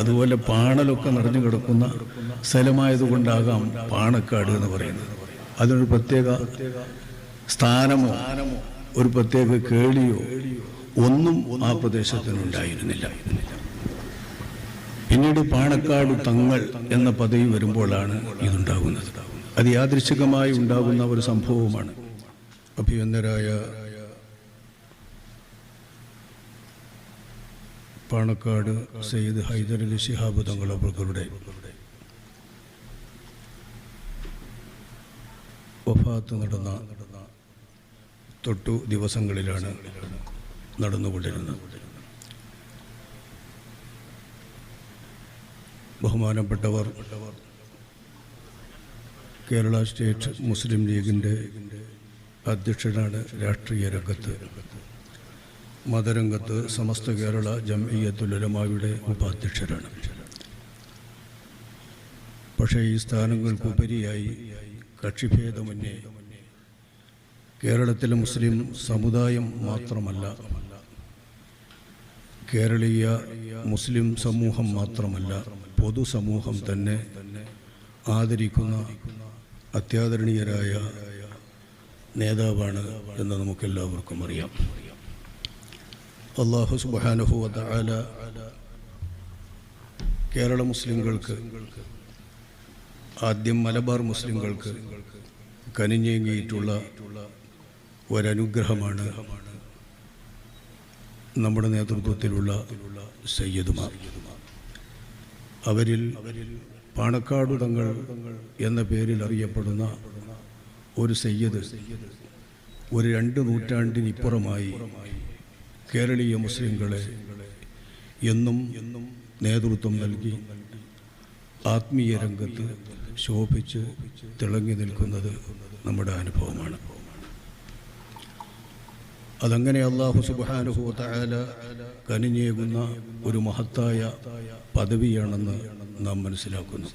അതുപോലെ പാണലൊക്കെ നിറഞ്ഞു കിടക്കുന്ന സ്ഥലമായതുകൊണ്ടാകാം പാണക്കാട് എന്ന് പറയുന്നത്. അതിനൊരു പ്രത്യേക സ്ഥാനമോ ഒരു പ്രത്യേക കേളിയോ ഒന്നും ആ പ്രദേശത്തിനുണ്ടായിരുന്നില്ല. പിന്നീട് പാണക്കാട് തങ്ങൾ എന്ന പദവി വരുമ്പോഴാണ് ഇതുണ്ടാകുന്നത്. അത് യാദൃശികമായി ഉണ്ടാകുന്ന ഒരു സംഭവമാണ്. അഭിയന്തരായ പാണക്കാട് സയ്യിദ് ഹൈദരലി ശിഹാബ് തങ്ങളുടെ വഫാത്ത് നടന്ന തൊട്ടു ദിവസങ്ങളിലാണ് നടന്നുകൊണ്ടിരുന്നത്. ബഹുമാനപ്പെട്ടവർ കേരള സ്റ്റേറ്റ് മുസ്ലിം ലീഗിന്റെ അധ്യക്ഷനാണ് രാഷ്ട്രീയ രംഗത്ത്. മതരംഗത്ത് സമസ്ത കേരള ജംഇയ്യത്തുലമായുടെ ഉപാധ്യക്ഷരാണ്. പക്ഷേ ഈ സ്ഥാനങ്ങൾക്കുപരിയായി കക്ഷിഭേദമന്യേ കേരളത്തിലെ മുസ്ലിം സമുദായം മാത്രമല്ല കേരളീയ മുസ്ലിം സമൂഹം മാത്രമല്ല പൊതുസമൂഹം തന്നെ ആദരിക്കുന്ന അത്യാദരണീയരായ നേതാവാണ് എന്ന് നമുക്കെല്ലാവർക്കും അറിയാം. അള്ളാഹു സുബാനഹു ആല കേരള മുസ്ലിങ്ങൾക്ക് ആദ്യം മലബാർ മുസ്ലിങ്ങൾക്ക് കനിഞ്ഞേങ്ങിയിട്ടുള്ള ഒരനുഗ്രഹമാണ് നമ്മുടെ നേതൃത്വത്തിലുള്ള സയ്യദുമാർ അവരിൽ പാണക്കാട് തങ്ങൾ എന്ന പേരിൽ അറിയപ്പെടുന്ന ഒരു സയ്യദ് ഒരു രണ്ട് നൂറ്റാണ്ടിനിപ്പുറമായി കേരളീയ മുസ്ലിങ്ങളെ എന്നും നേതൃത്വം നൽകി ആത്മീയ രംഗത്ത് ശോഭിച്ച് തിളങ്ങി നിൽക്കുന്നത് നമ്മുടെ അനുഭവമാണ്. അതങ്ങനെ അള്ളാഹു സുബാനുഭവത്തായാല കനിഞ്ഞേകുന്ന ഒരു മഹത്തായ പദവിയാണെന്ന് നാം മനസ്സിലാക്കുന്നു.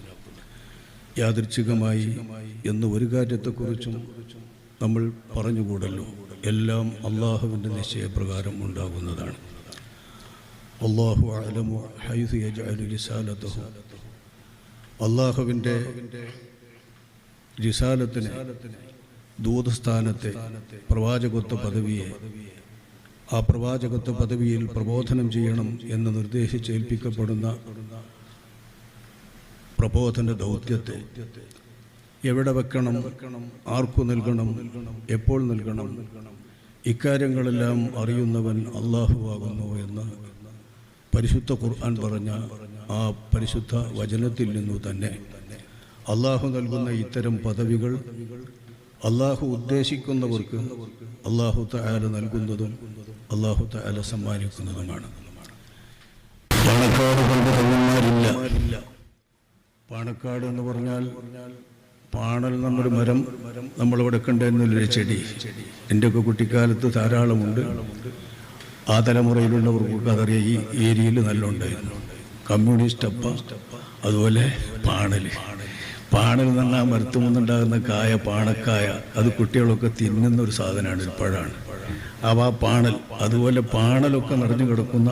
യാദൃച്ഛികമായി എന്ന് ഒരു കാര്യത്തെക്കുറിച്ചും നമ്മൾ പറഞ്ഞുകൂടല്ലോ. എല്ലാം അള്ളാഹുവിന്റെ നിശ്ചയപ്രകാരം ഉണ്ടാകുന്നതാണ്. അള്ളാഹു അലമു യജഅലു അള്ളാഹുവിന്റെ ജിസാലത്തിന് ദൂതസ്ഥാനത്തെ പ്രവാചകത്വ പദവിയെ ആ പ്രവാചകത്വ പദവിയിൽ പ്രബോധനം ചെയ്യണം എന്ന് നിർദ്ദേശിച്ചേൽപ്പിക്കപ്പെടുന്ന പ്രബോധന ദൗത്യത്തെ എവിടെ വെക്കണം ആർക്കു നൽകണം എപ്പോൾ നൽകണം ഇക്കാര്യങ്ങളെല്ലാം അറിയുന്നവൻ അള്ളാഹുവാകുന്നു എന്ന് പരിശുദ്ധ ഖുർആൻ പറഞ്ഞ ആ പരിശുദ്ധ വചനത്തിൽ നിന്നു തന്നെ അള്ളാഹു നൽകുന്ന ഇത്തരം പദവികൾ അള്ളാഹു ഉദ്ദേശിക്കുന്നവർക്ക് അള്ളാഹു തയാല നൽകുന്നതും അള്ളാഹു തയാല സമ്മാനിക്കുന്നതുമാണ്. പാണക്കാട് കൊണ്ട് തങ്ങന്മാരില്ല പാണക്കാട് എന്ന് പറഞ്ഞാൽ പാണൽ എന്നൊരു മരം നമ്മൾ നമ്മളിവിടെ കണ്ടെന്നൊരു ചെടി. എന്റെയൊക്കെ കുട്ടിക്കാലത്ത് ധാരാളമുണ്ട്. ആ തലമുറയിലുള്ളവർക്കൊക്കെ അതറിയാം ഈ ഏരിയയിൽ നല്ല ഉണ്ടായിരുന്നു കമ്മ്യൂണിസ്റ്റ് അപ്പ അതുപോലെ പാണൽ പാണൽ എന്ന് പറഞ്ഞാൽ മരത്തുമുന്നുണ്ടാകുന്ന കായ പാണക്കായ അത് കുട്ടികളൊക്കെ തിന്നുന്ന ഒരു സാധനമാണ് ഒരു പഴമാണ്. അവ പാണൽ അതുപോലെ പാണലൊക്കെ നിറഞ്ഞു കിടക്കുന്ന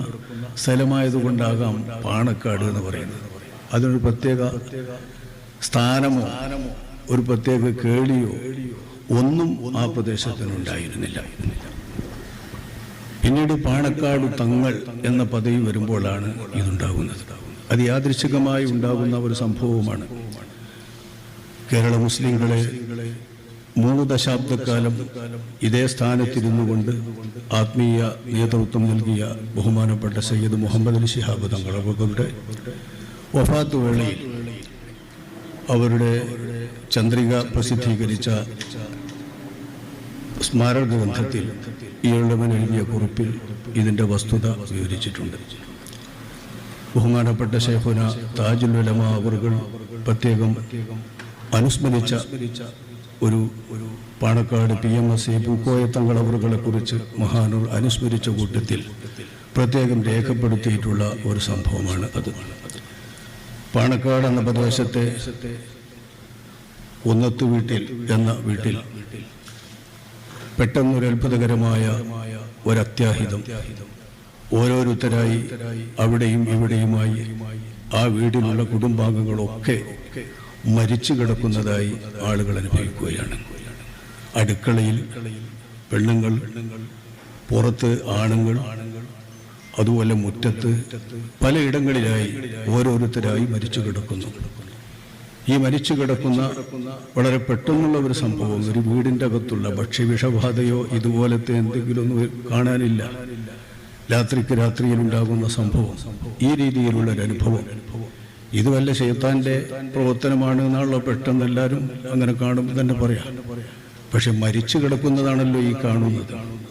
സ്ഥലമായതുകൊണ്ടാകാം പാണക്കാട് എന്ന് പറയുന്നത്. അതിനൊരു പ്രത്യേക സ്ഥാനമോ ഒരു പ്രത്യേക കേളിയോ ഒന്നും ആ പ്രദേശത്തിനുണ്ടായിരുന്നില്ല. പിന്നീട് പാണക്കാട് തങ്ങൾ എന്ന പദവി വരുമ്പോഴാണ് ഇതുണ്ടാകുന്നത്. അത് യാദൃശികമായി ഉണ്ടാകുന്ന ഒരു സംഭവമാണ് കേരള മുസ്ലിങ്ങളെ മൂന്ന് ദശാബ്ദക്കാലം ഇതേ സ്ഥാനത്തിരുന്നു കൊണ്ട് ആത്മീയ നേതൃത്വം നൽകിയ ബഹുമാനപ്പെട്ട സയ്യിദ് മുഹമ്മദ് അലി ശിഹാബ് തങ്ങൾ അവരുടെ വഫാത്ത് വേളയിൽ അവരുടെ ചന്ദ്രിക പ്രസിദ്ധീകരിച്ച സ്മാരക ഗ്രന്ഥത്തിൽ ഈഴവൻ എഴുതിയ കുറിപ്പിൽ ഇതിന്റെ വസ്തുത വിവരിച്ചിട്ടുണ്ട്. ബഹുമാനപ്പെട്ട ഷെയ്ഖുന താജുൽ ഉലമ അവറുകൾ പ്രത്യേകം അനുസ്മരിച്ച ഒരു Panakkad P M S A പൂക്കോയത്തങ്ങൾ കുറിച്ച് മഹാനൂർ അനുസ്മരിച്ച കൂട്ടത്തിൽ പ്രത്യേകം രേഖപ്പെടുത്തിയിട്ടുള്ള ഒരു സംഭവമാണ് അത്. പാണക്കാട് എന്ന പ്രദേശത്തെ ഒന്നത്തു വീട്ടിൽ എന്ന വീട്ടിൽ പെട്ടെന്നൊരു അത്ഭുതകരമായ ഒരത്യാഹിതം. ഓരോരുത്തരായി അവിടെയും ഇവിടെയുമായി ആ വീടിലുള്ള കുടുംബാംഗങ്ങളൊക്കെ മരിച്ചു കിടക്കുന്നതായി ആളുകൾ അനുഭവിക്കുകയാണ്. അടുക്കളയിൽ പെണ്ണുങ്ങൾ പുറത്ത് ആണുങ്ങൾ അതുപോലെ മുറ്റത്ത് പലയിടങ്ങളിലായി ഓരോരുത്തരായി മരിച്ചു കിടക്കുന്നു. ഈ മരിച്ചു കിടക്കുന്ന വളരെ പെട്ടെന്നുള്ള ഒരു സംഭവം ഒരു വീടിന്റെ അകത്തുള്ള ഭക്ഷ്യവിഷബാധയോ ഇതുപോലത്തെ എന്തെങ്കിലുമൊന്നും കാണാനില്ല. രാത്രിക്ക് രാത്രിയിൽ ഉണ്ടാകുന്ന സംഭവം ഈ രീതിയിലുള്ള ഒരു അനുഭവം. ഇത് വല്ല ശൈത്താന്റെ പ്രവർത്തനമാണ് എന്നുള്ള പെട്ടെന്ന് എല്ലാവരും അങ്ങനെ കാണുമ്പോൾ തന്നെ പറയാം. പക്ഷെ മരിച്ചു കിടക്കുന്നതാണല്ലോ ഈ കാണുന്നത്.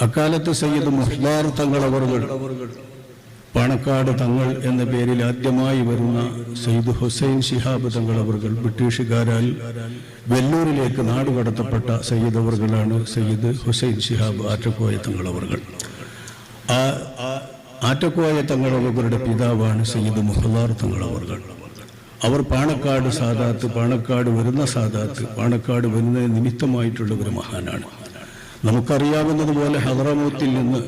അക്കാലത്ത് സയ്യിദ് മുഹ്ലാർ തങ്ങളവറുകൾ പാണക്കാട് തങ്ങൾ എന്ന പേരിൽ ആദ്യമായി വരുന്ന സയ്യിദ് ഹുസൈൻ ശിഹാബ് തങ്ങളവറുകൾ ബ്രിട്ടീഷുകാരാൽ വെല്ലൂരിലേക്ക് നാടുകടത്തപ്പെട്ട സയ്യിദ് സയ്യിദ് ഹുസൈൻ ശിഹാബ് ആറ്റക്കോയ തങ്ങളവറുകൾ ആ ആറ്റക്കോയ തങ്ങളവറുകളുടെ പിതാവാണ് സയ്യിദ് മുഹ്ലാർ തങ്ങളവറുകൾ അവർ പാണക്കാട് സാദാത്ത് പാണക്കാട് വരുന്ന സാദാത്ത് പാണക്കാട് വരുന്ന നിമിത്തമായിട്ടുള്ള ഒരു മഹാനാണ്. നമുക്കറിയാവുന്നതുപോലെ ഹദ്രമൂത്തിൽ നിന്ന്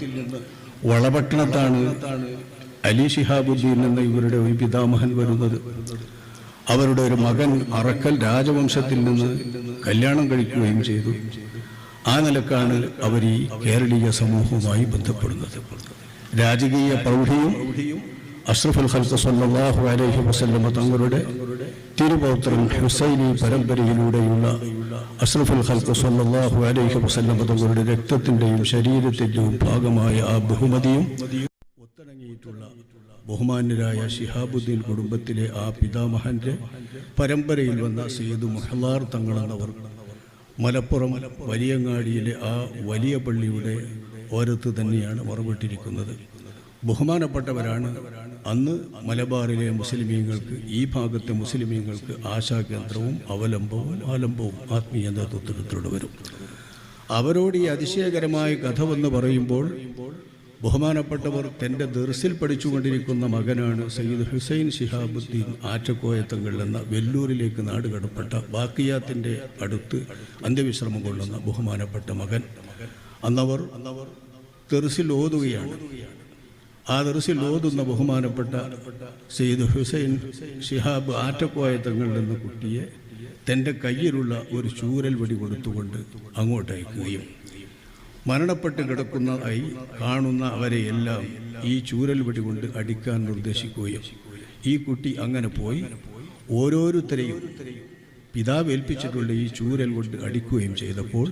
വളപട്ടണത്താണ് അലി ഷിഹാബുദ്ദീൻ എന്ന ഇവരുടെ ഒരു പിതാമഹൻ വരുന്നത്. അവരുടെ ഒരു മകൻ അറക്കൽ രാജവംശത്തിൽ നിന്ന് കല്യാണം കഴിക്കുകയും ചെയ്തു. ആ നിലക്കാണ് അവർ ഈ കേരളീയ സമൂഹവുമായി ബന്ധപ്പെടുന്നത്. രാജകീയ പ്രൗഢിയും അഷ്റഫുൽ ഖൽഖ് അലഹി അലൈഹി വസല്ലമ തങ്ങളുടെ തിരുപൗത്രൻ ഹുസൈനി പരമ്പരയിലൂടെയുള്ള അഷ്റഫുൽ ഖൽക്ക് സ്വന്തമാഹു അലൈഹി വസല്ലം തങ്ങളുടെ രക്തത്തിന്റെയും ശരീരത്തിന്റെയും ഭാഗമായ ആ ബഹുമതിയും ഒത്തിണങ്ങിയിട്ടുള്ള ബഹുമാന്യരായ ഷിഹാബുദ്ദീൻ കുടുംബത്തിലെ ആ പിതാമഹന്റെ പരമ്പരയിൽ വന്ന സയ്യിദ് മുഹലാർ തങ്ങളെന്നവർ മലപ്പുറം വലിയങ്ങാടിയിലെ ആ വലിയ പള്ളിയുടെ ഓരത്ത് തന്നെയാണ് മറവിട്ടിരിക്കുന്നത്. ബഹുമാനപ്പെട്ടവരാണ് അന്ന് മലബാറിലെ മുസ്ലിമീങ്ങൾക്ക് ഈ ഭാഗത്തെ മുസ്ലിമീങ്ങൾക്ക് ആശാകേന്ദ്രവും അവലംബവും ആലംബവും ആത്മീയ നേതൃത്വത്തിലൂടെ വരും. അവരോട് ഈ അതിശയകരമായ കഥ വന്ന് പറയുമ്പോൾ ബഹുമാനപ്പെട്ടവർ തന്റെ ദർസിൽ പഠിച്ചുകൊണ്ടിരിക്കുന്ന മകനാണ് സയ്യിദ് ഹുസൈൻ ശിഹാബുദ്ദീൻ ആറ്റക്കോയത്തങ്ങൾ എന്ന വെല്ലൂരിലേക്ക് നാടുകടപ്പെട്ട ബാക്കിയാത്തിന്റെ അടുത്ത് അന്ത്യവിശ്രമം കൊള്ളുന്ന ബഹുമാനപ്പെട്ട മകൻ. അന്നവർ അന്നവർ തെർസിൽ ഓതുകയാണ്. ആ ദർസിൽ ഓതുന്ന ബഹുമാനപ്പെട്ട സെയ്ദ് ഹുസൈൻ ഷിഹാബ് ആറ്റക്കോയത്തങ്ങൾ എന്ന കുട്ടിയെ തന്റെ കയ്യിലുള്ള ഒരു ചൂരൽ വെടി കൊടുത്തുകൊണ്ട് അങ്ങോട്ടയക്കുകയും മരണപ്പെട്ട് കിടക്കുന്നതായി കാണുന്ന അവരെയെല്ലാം ഈ ചൂരൽ വെടി കൊണ്ട് അടിക്കാൻ നിർദ്ദേശിക്കുകയും ഈ കുട്ടി അങ്ങനെ പോയി ഓരോരുത്തരെയും പിതാവ് ഏൽപ്പിച്ചിട്ടുള്ള ഈ ചൂരൽ കൊണ്ട് അടിക്കുകയും ചെയ്തപ്പോൾ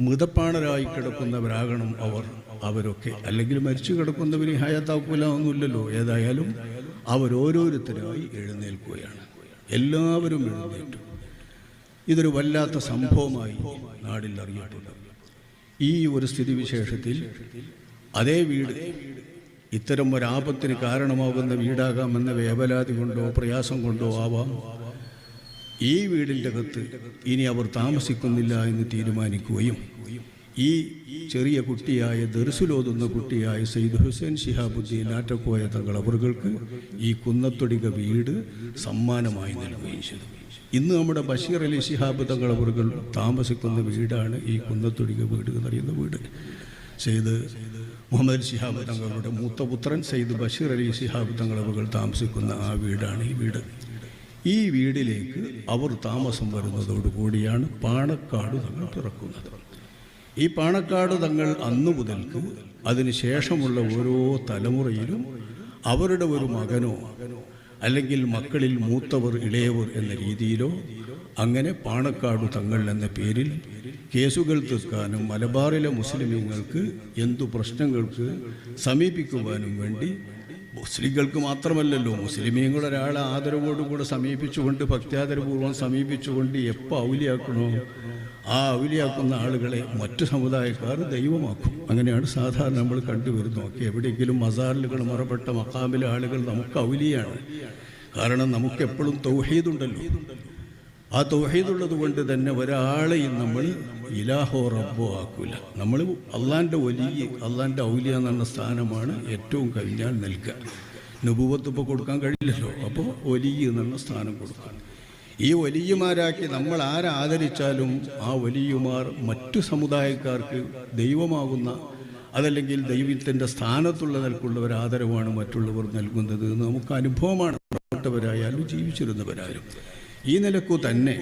മൃതപ്പാണരായി കിടക്കുന്നവരാകണം അവർ അവരൊക്കെ. അല്ലെങ്കിൽ മരിച്ചു കിടക്കുന്നവരെ ഹയാത്താക്കൂല ഒന്നുമില്ലല്ലോ ഏതായാലും അവരോരോരുത്തരായി എഴുന്നേൽക്കുകയാണ്. എല്ലാവരും എഴുന്നേറ്റു. ഇതൊരു വല്ലാത്ത സംഭവമായി നാടിൽ അറിയപ്പെട്ടു. ഈ ഒരു സ്ഥിതിവിശേഷത്തിൽ അതേ വീട് ഇത്തരം ഒരാപത്തിന് കാരണമാകുന്ന വീടാകാമെന്ന വേവലാതി കൊണ്ടോ പ്രയാസം കൊണ്ടോ ആവാം. ഈ വീടിന്റെ അകത്ത് ഇനി അവർ താമസിക്കുന്നില്ല എന്ന് തീരുമാനിക്കുകയും ഈ ചെറിയ കുട്ടിയായ ദർസുലോതുന്ന കുട്ടിയായ സയ്യിദ് ഹുസൈൻ ഷിഹാബുദ്ദീൻ ആറ്റക്കോയ തങ്ങൾ അവർക്ക് ഈ കുന്നത്തൊടിക വീട് സമ്മാനമായി നൽകുകയും ചെയ്തു. ഇന്ന് നമ്മുടെ ബഷീർ അലി ഷിഹാബ് തങ്ങൾ അവർക്ക് താമസിക്കുന്ന വീടാണ് ഈ കുന്നത്തൊടിക വീട് എന്നറിയുന്ന വീട്. സെയ്ദ് മുഹമ്മദ് ഷിഹാബ് തങ്ങളുടെ മൂത്തപുത്രൻ സെയ്ദ് ബഷീർ അലി ഷിഹാബ് തങ്ങൾ അവർ താമസിക്കുന്ന ആ വീടാണ് ഈ വീട്. ഈ വീടിലേക്ക് അവർ താമസം വരുന്നതോടുകൂടിയാണ് പാണക്കാട് തങ്ങൾ തുറക്കുന്നത്. ഈ പാണക്കാട് തങ്ങൾ അന്നു മുതൽക്ക് അതിനുശേഷമുള്ള ഓരോ തലമുറയിലും അവരുടെ ഒരു മകനോ അല്ലെങ്കിൽ മക്കളിൽ മൂത്തവർ ഇളയവർ എന്ന രീതിയിലോ അങ്ങനെ പാണക്കാട് തങ്ങൾ എന്ന പേരിൽ കേസുകൾ തീർക്കാനും മലബാറിലെ മുസ്ലിമീങ്ങൾക്ക് എന്തു പ്രശ്നങ്ങൾക്ക് സമീപിക്കുവാനും വേണ്ടി മുസ്ലിങ്ങൾക്ക് മാത്രമല്ലല്ലോ മുസ്ലിമീങ്ങൾ ഒരാളെ ആദരവോടുകൂടെ സമീപിച്ചുകൊണ്ട് ഭക്ത്യാദരപൂർവം സമീപിച്ചുകൊണ്ട് എപ്പോൾ ഔലിയാക്കണോ ആ ഔലിയാക്കുന്ന ആളുകളെ മറ്റു സമുദായക്കാർ ദൈവമാക്കും. അങ്ങനെയാണ് സാധാരണ നമ്മൾ കണ്ടുവരുന്നത്. ഒക്കെ എവിടെയെങ്കിലും മസാറിലുകൾ മറപ്പെട്ട മക്കാമിലെ ആളുകൾ നമുക്ക് ഔലിയാണ്. കാരണം നമുക്കെപ്പോഴും തൗഹീദുണ്ടല്ലോ ആ തൗഹീദുള്ളത് കൊണ്ട് തന്നെ ഒരാളെയും നമ്മൾ ഇലാഹോ റബ്ബോ ആക്കൂല. നമ്മൾ അള്ളാന്റെ വലിയ അള്ളാന്റെ ഔലിയ എന്ന സ്ഥാനമാണ് ഏറ്റവും കഴിഞ്ഞാൽ നൽകുക. നുപൂവത്ത് ഇപ്പോൾ കൊടുക്കാൻ കഴിയില്ലല്ലോ. അപ്പോൾ വലിയ എന്നുള്ള സ്ഥാനം കൊടുക്കാൻ ഈ വലിയമാരാക്കി നമ്മൾ ആരാദരിച്ചാലും ആ വലിയമാർ മറ്റു സമുദായക്കാർക്ക് ദൈവമാകുന്ന അതല്ലെങ്കിൽ ദൈവത്തിന്റെ സ്ഥാനത്തുള്ള നിൽക്കുള്ള ഒരു ആദരവാണ് മറ്റുള്ളവർ നൽകുന്നത് എന്ന് നമുക്ക് അനുഭവമാണ്. പ്രവർത്തവരായാലും ജീവിച്ചിരുന്നവരായാലും. ഈ നിലക്കു തന്നെ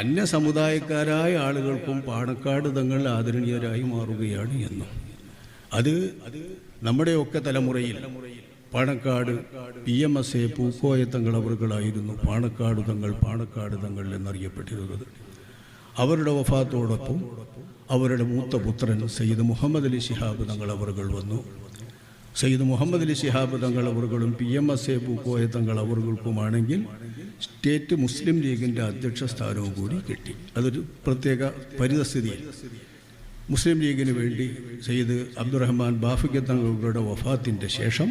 അന്യ സമുദായക്കാരായ ആളുകൾക്കും പാണക്കാട് തങ്ങൾ ആദരണീയരായി മാറുകയാണ് എന്നും. അത് നമ്മുടെയൊക്കെ തലമുറയിൽ Panakkad P M S A Pookoya Thangal അവർകളായിരുന്നു. Panakkad തങ്ങൾ പാണക്കാട് തങ്ങൾ എന്നറിയപ്പെട്ടിരുന്നത്. അവരുടെ വഫാത്തോടൊപ്പം അവരുടെ മൂത്ത പുത്രൻ സയ്യിദ് മുഹമ്മദ് അലി ശിഹാബ് തങ്ങൾ അവർകൾ വന്നു. Sayyid Muhammad Ali Shihab Thangal അവർകളും P M S A Pookoya Thangal അവർകൾക്കുമാണെങ്കിൽ state മുസ്ലിം ലീഗിന്റെ അധ്യക്ഷ സ്ഥാനവും കൂടി കിട്ടി. അതൊരു പ്രത്യേക പരിതസ്ഥിതിയിൽ. മുസ്ലിം ലീഗിന് വേണ്ടി സയ്യിദ് അബ്ദുറഹ്മാൻ ബാഫിക്ക തങ്ങളുടെ വഫാത്തിന്റെ ശേഷം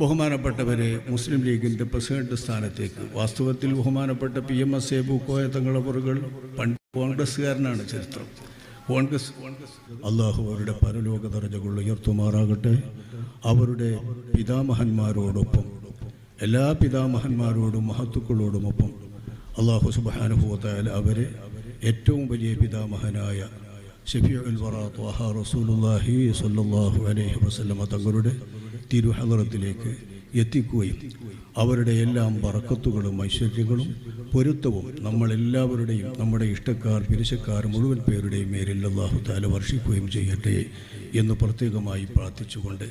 ബഹുമാനപ്പെട്ടവരെ മുസ്ലിം ലീഗിന്റെ പ്രസിഡന്റ് സ്ഥാനത്തേക്ക് വാസ്തവത്തിൽ ബഹുമാനപ്പെട്ട പി എം എസ് എ തങ്ങൾ തങ്ങളവറുകൾ പണ്ട് കോൺഗ്രസ്സുകാരനാണ് ചരിത്രം. കോൺഗ്രസ് അള്ളാഹു അവരുടെ പരലോക ദർജകൾ ഉയർത്തുമാറാകട്ടെ. അവരുടെ പിതാമഹന്മാരോടൊപ്പം എല്ലാ പിതാമഹന്മാരോടും മഹത്തുക്കളോടുമൊപ്പം അള്ളാഹു സുബാനുഭവത്തായാൽ അവരെ ഏറ്റവും വലിയ പിതാമഹനായ ഷഫീഉൽ വറ ത്വാഹ റസൂലുള്ളാഹി സ്വല്ലല്ലാഹു അലൈഹി തങ്ങളുടെ തിരുഹലറത്തിലേക്ക് എത്തിക്കുകയും അവരുടെ എല്ലാം ബറക്കത്തുകളും ഐശ്വര്യങ്ങളും പൊരുത്തവും നമ്മളെല്ലാവരുടെയും നമ്മുടെ ഇഷ്ടക്കാർ പിരിശക്കാർ മുഴുവൻ പേരുടെയും മേലിൽ അള്ളാഹു താല വർഷിക്കുകയും ചെയ്യട്ടെ എന്ന് പ്രത്യേകമായി പ്രാർത്ഥിച്ചുകൊണ്ട്